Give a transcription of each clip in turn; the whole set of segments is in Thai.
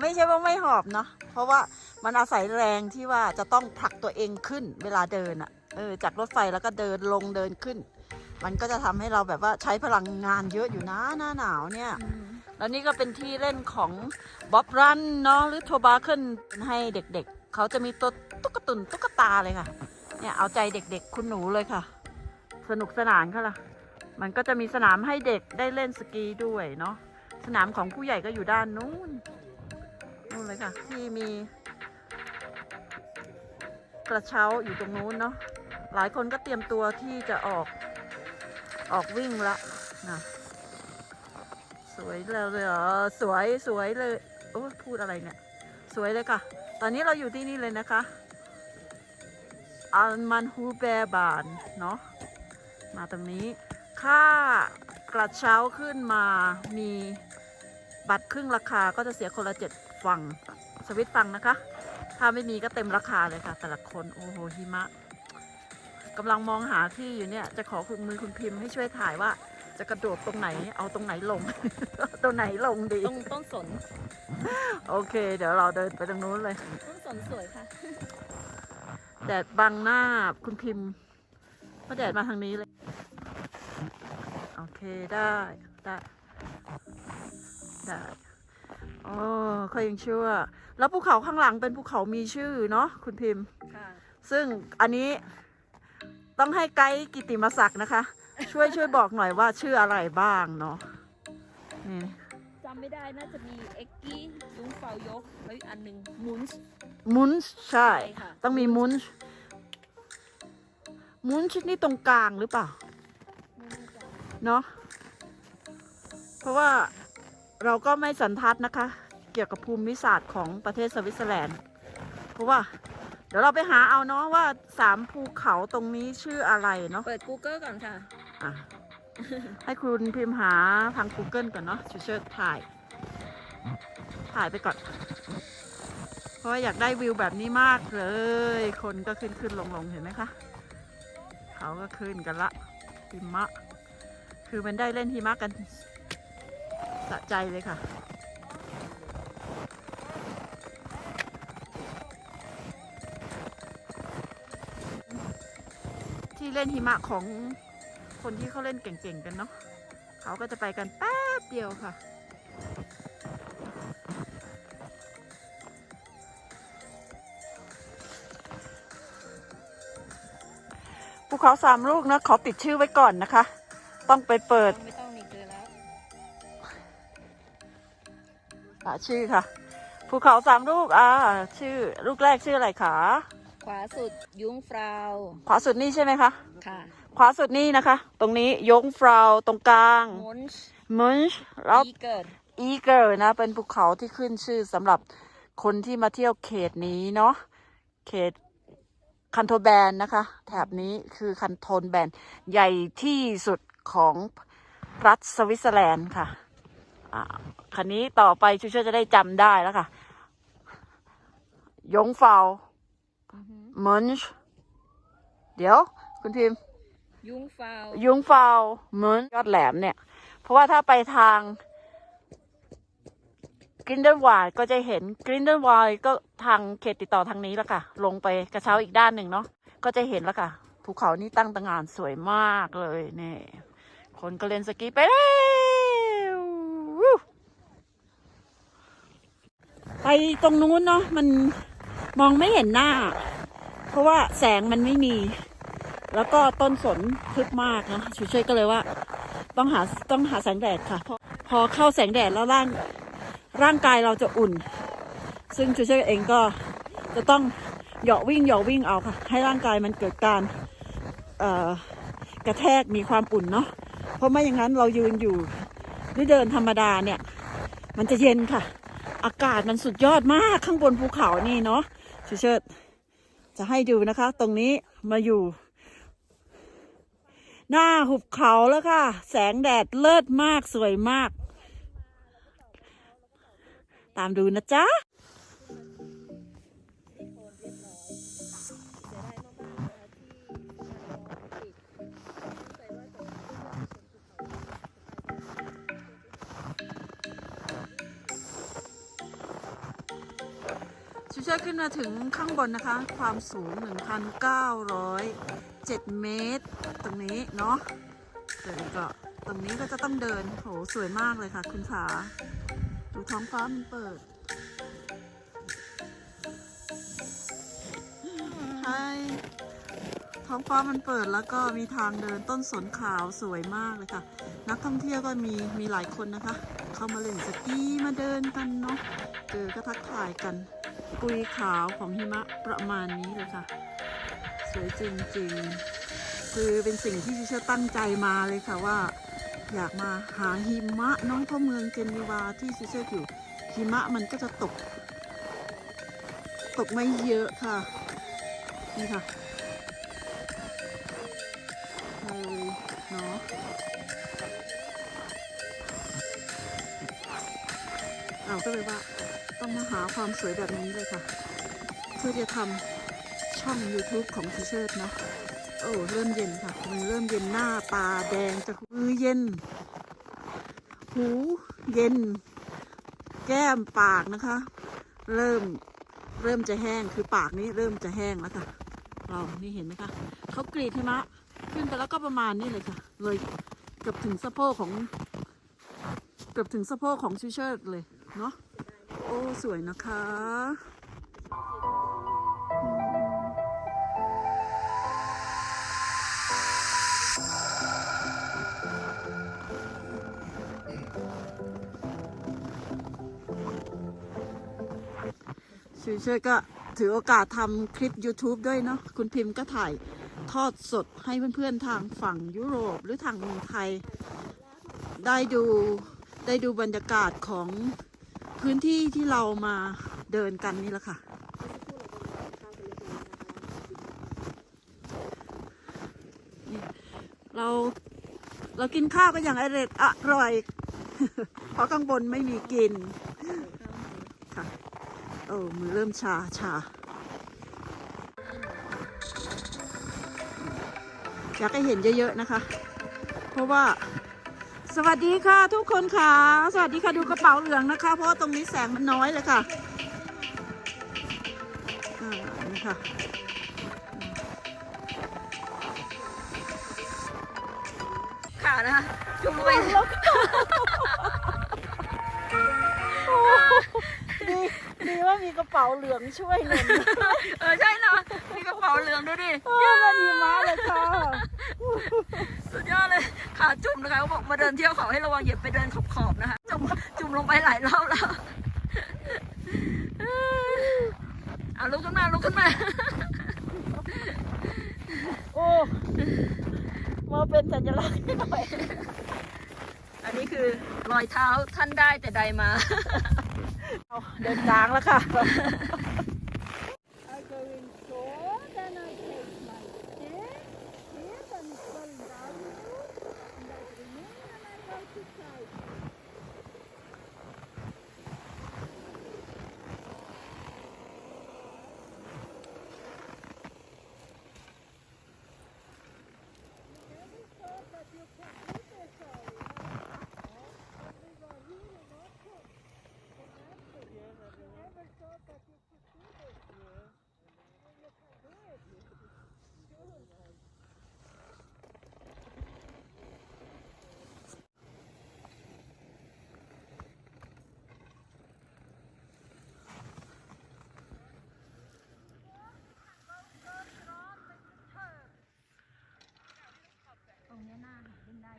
ไม่ใช่ว่าไม่หอบเนาะเพราะว่ามันอาศัยแรงที่ว่าจะต้องผลักตัวเองขึ้นเวลาเดินอะ่ะเออจากรถไฟแล้วก็เดินลงเดินขึ้น มันก็จะทำให้เราแบบว่าใช้พลังงานเยอะอยู่นะหน้าหนาวเนี่ยแล้วนี่ก็เป็นที่เล่นของบ๊อบรันเนาะหรือโทบาเคิลให้เด็กๆ เขาจะมีตัวตุ๊กตุนตุ๊กตาเลยค่ะ เนี่ยเอาใจเด็กๆ คุณหนูเลยค่ะ สนุกสนานค่ะล่ะ มันก็จะมีสนามให้เด็กได้เล่นสกีด้วยเนาะสนามของผู้ใหญ่ก็อยู่ด้านนู้นนู่น เลยค่ะ ที่มีกระเช้าอยู่ตรงนู้นเนาะหลายคนก็เตรียมตัวที่จะออกออกวิ่งละนะสวยเลยเลยเหรอสวยสวยเลยโอ้พูดอะไรเนี่ย สวยเลยค่ะ ตอนนี้เราอยู่ที่นี่เลยนะคะอัลมันฮูเบบานเนาะมาตรงนี้ ค่ากระเช้าขึ้นมามีบัตรครึ่งราคาก็จะเสียคนละ เจ็ดฟังสวิตฟังนะคะ ถ้าไม่มีก็เต็มราคาเลยค่ะ แต่ละคนโอ้โหหิมะกำลังมองหาที่อยู่เนี่ย จะขอคุณมือคุณพิมพ์ให้ช่วยถ่ายว่า จะกระโดดตรงไหนเอาตรงไหนลง ตรงไหนลงดี ตรงต้นสน โอเค เดี๋ยวเราเดินไปตรงนู้นเลย ต้นสนสวยค่ะ แดดบังหน้าคุณพิมพ์เพราะแดดมาทางนี้เลย โอเคได้ได้ได้ โอ้เขายังชั่วแล้วภูเขาข้างหลังเป็นภูเขามีชื่อเนาะคุณพิมพ์ ค่ะซึ่งอันนี้ต้องให้ไกด์กิติมศักดิ์นะคะ ช่วยช่วยบอกหน่อยว่าชื่ออะไรบ้างเนาะนี่จำไม่ได้น่าจะมีเอ็กกี้ยุงเฟายกแล้วอีกอันหนึ่งมุนส์ มุนช์ใช่ ใช่ค่ะ ต้องมีมุนช์มุนช์นี่ตรงกลางหรือเปล่าเนาะเพราะว่า เราก็ไม่สันทัดนะคะ เกี่ยวกับภูมิศาสตร์ของประเทศสวิตเซอร์แลนด์ เพราะว่า เดี๋ยวเราไปหาเอาเนาะว่าสามภูเขาตรงนี้ชื่ออะไรเนาะเปิด Google ก่อนค่ะ อะ ให้คุณพิมพ์หาทาง Google ก่อนเนาะชูเชิดถ่าย ถ่ายไปก่อน เพราะว่าอยากได้วิวแบบนี้มากเลย คนก็ขึ้นขึ้นลงลงเห็นไหมคะเขาก็ขึ้นกันละหิมะ คือมันได้เล่นหิมะกัน สะใจเลยค่ะ ที่เล่นหิมะของคนที่เขาเล่นเก่งๆกันเนาะเขาก็จะไปกันแป๊บเดียวค่ะภูเขาสามลูกนะขอติดชื่อไว้ก่อนนะคะ ต้องไปเปิด ชื่อค่ะ ภูเขาสามลูกอ่าชื่อลูกแรกชื่ออะไรคะขวาสุดยุงฟราว ขวาสุดนี่ใช่ไหมคะ ค่ะขวาสุดนี่นะคะ ตรงนี้ยงฟราวตรงกลางมุนส์มุนช์แล้วอีเกิดอีเกอร์นะ เป็นภูเขาที่ขึ้นชื่อสำหรับคนที่มาเที่ยวเขตนี้เนาะเขตคันโทแบนนะคะ แถบนี้คือคันโทนแบนใหญ่ที่สุดของรัฐสวิตเซอร์แลนด์ค่ะอ่า คันนี้ต่อไปชูเชื่อจะได้จำได้แล้วค่ะยงเฟามุนช์เดี๋ยว คุณพิมพ์ยุงฟาวยุงฟาวเหมือนยอดแหลมเนี่ย เพราะว่าถ้าไปทางกรินเดนวายก็จะเห็นกรินเดนวายก็ทางเขตติดต่อทางนี้แล้วค่ะ ลงไปกระเช้าอีกด้านหนึ่งเนาะก็จะเห็นแล้วค่ะภูเขานี่ตั้งตางานสวยมากเลยนี่คนก็เล่นสกีไปแล้ววู้ ไปตรงนู้นเนาะมันมองไม่เห็นหน้า เพราะว่าแสงมันไม่มี แล้วก็ต้นสนทึบมากนะชูช่วยก็เลยว่า ต้องหาต้องหาแสงแดดค่ะ พอพอเข้าแสงแดดแล้วร่างร่างกายเราจะอุ่น ซึ่งชูช่วยเองก็จะต้องเหยาะวิ่งเหยาะวิ่งเอาค่ะ ให้ร่างกายมันเกิดการกระแทกมีความอุ่นเนาะเพราะไม่อย่างนั้นเรายืนอยู่หรือเดินธรรมดาเนี่ย มันจะเย็นค่ะ อากาศมันสุดยอดมากข้างบนภูเขานี่เนาะชูเชิดจะให้ดูนะคะ ตรงนี้มาอยู่ หน้าหุบเขาแล้วค่ะ แสงแดดเลิศมากสวยมาก ตามดูนะจ๊ะ ช่ขึ้นมาถึงข้างบนนะคะ ความสูง 1,907 เมตร ตรงนี้เนาะเดินก็ตรงนี้ก็จะต้องเดินโหสวยมากเลยค่ะ คุณขาดูท้องฟ้ามันเปิดใช่ท้องฟ้ามันเปิดแล้วก็มีทางเดินต้นสนขาวสวยมากเลยค่ะ นักท่องเที่ยวก็มีมีหลายคนนะคะ เข้ามาเล่นสกีมาเดินกันเนาะเจอก็ทักทายกัน ปุยขาวของหิมะประมาณนี้เลยค่ะ สวยจริงๆ คือเป็นสิ่งที่ดิฉันตั้งใจมาเลยค่ะว่า อยากมาหาหิมะน้องพราเมืองเจนีวาที่ซิเชอร์อยู่หิมะมันก็จะตก ตกไม่เยอะค่ะ นี่ค่ะเลยเนาะเราก็เลยว่า ต้องมาหาความสวยแบบนี้เลยค่ะ เพื่อจะทำช่อง YouTube ของทิเชิร์ตเนาะโอ้เริ่มเย็นค่ะมือเริ่มเย็นหน้าตาแดงจะมือเย็น หูเย็น แก้มปากนะคะ เริ่มเริ่มจะแห้งคือปากนี้เริ่มจะแห้งแล้วค่ะเรานี่เห็นไหมคะเขากรีดหิมะขึ้นไปแล้วก็ประมาณนี้เลยค่ะ เลยเกือบถึงสะโพกของเกือบถึงสะโพกของชิเชิร์ตเลยเนาะ อ้สวยนะคะชิวเชื่อก็ถือโอกาสทำคลิป YouTube ด้วยเนาะคุณพิมพ์ก็ถ่ายทอดสดให้เพื่อนๆทางฝั่งยุโรปหรือทางไทย ได้ดูได้ดูบรรยากาศของ พื้นที่ที่เรามาเดินกันนี่แหละค่ะ เราเรากินข้าวก็อย่างอร่อยอร่อย เพราะข้างบนไม่มีกิน ค่ะโอ้มือเริ่มชาชาอยากให้เห็นเยอะๆนะคะ เพราะว่า สวัสดีค่ะทุกคนค่ะ สวัสดีค่ะดูกระเป๋าเหลืองนะคะ เพราะว่าตรงนี้แสงมันน้อยเลยค่ะอ่านี่ค่ะขานะคะจุ่มลงไปดีดีว่ามีกระเป๋าเหลืองช่วยหนุนเออใช่เนาะมีกระเป๋าเหลืองด้วยดิเออดีมากเลยค่ะ สุดยอดเลย ขาจุ่มนะคะเขาบอกมาเดินเที่ยวเขาให้ระวังอย่าไปเดินขอบๆนะคะ จุ่มจุ่มลงไปหลายรอบแล้วเอาลุกขึ้นมาลุกขึ้นมา โอ้มาเป็นสัญลักษณ์หน่อย อันนี้คือรอยเท้าท่านได้แต่ใดมาเอาเดินกลางแล้วค่ะ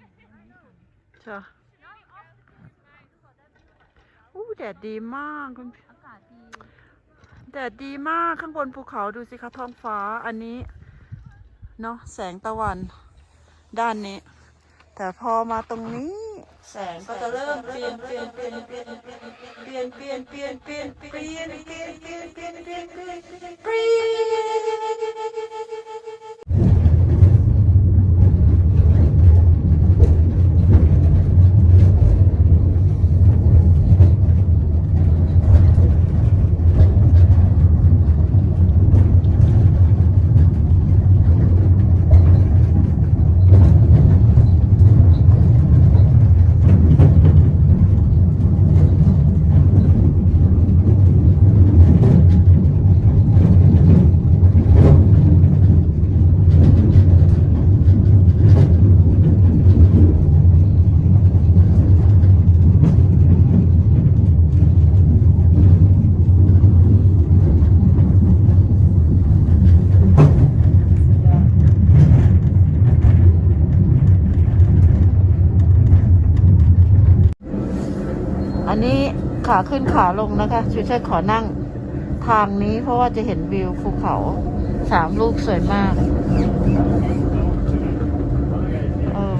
หันเล่อู้แดดดีมากคุณอากาศดีแดดดีมากข้างบนภูเขาดูสิคะท้องฟ้าอันนี้เนาะแสงตะวันด้านนี้ แต่พอมาตรงนี้ แสงก็จะเริ่มเปลี่ยนเปลี่ยนเปลี่ยนเปลี่ยนเปลี่ยนเปลี่ยนเปลี่ยนเปลี่ยนเปลี่ยนเปลี่ยนเปลี่ยนเปลี่ยนเปลี่ยนเปลี่ยนเปลี่ยนเปลี่ยนเปลี่ยนเปลี่ยน ขาขึ้นขาลงนะคะชูชัยขอนั่งทางนี้เพราะว่าจะเห็นวิวภูเขาสามลูกสวยมากออ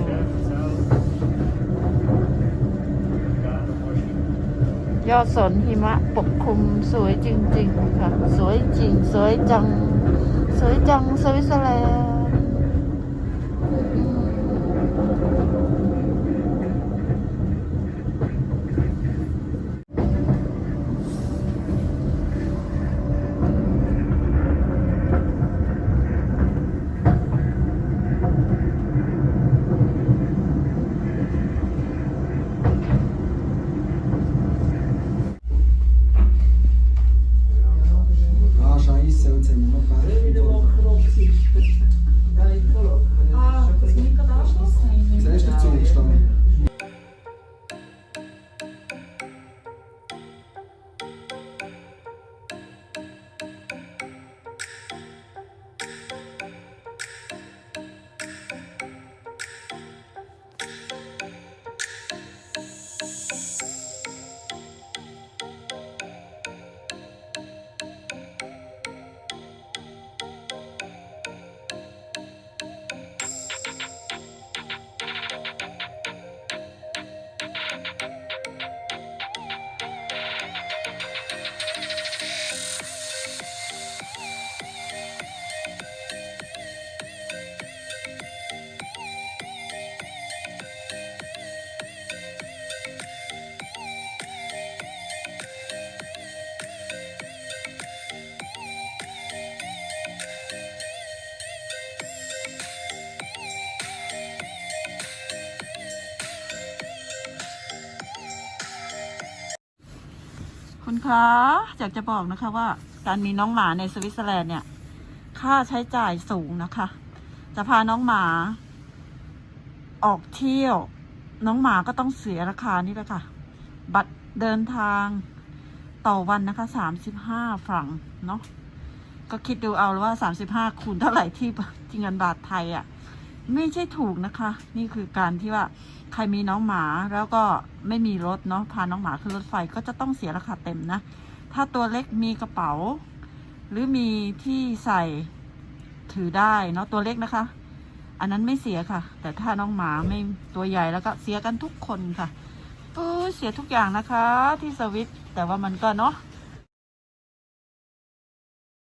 ยอดสนหิมะปกคลุมสวยจริง ๆ ค่ะ สวยจริง สวยจัง สวยจังสวิตเซอร์แลนด์ คุณคะอยากจะบอกนะคะว่าการมีน้องหมาในสวิตเซอร์แลนด์เนี่ย ค่าใช้จ่ายสูงนะคะ จะพาน้องหมา ออกเที่ยว น้องหมาก็ต้องเสียราคานี่แหละค่ะ บัตรเดินทางต่อวันนะคะสามสิบห้าฟรังเนาะก็คิดดูเอาว่าสามสิบห้าคูณเท่าไหร่ที่ที่เงินบาทไทยอะ่ะ ไม่ใช่ถูกนะคะ นี่คือการที่ว่าใครมีน้องหมาแล้วก็ไม่มีรถเนาะพาน้องหมาขึ้นรถไฟก็จะต้องเสียราคาเต็มนะ ถ้าตัวเล็กมีกระเป๋า หรือมีที่ใส่ถือได้เนาะตัวเล็กนะคะ อันนั้นไม่เสียค่ะ แต่ถ้าน้องหมาไม่ตัวใหญ่แล้วก็เสียกันทุกคนค่ะเออเสียทุกอย่างนะคะที่สวิตแต่ว่ามันก็เนาะ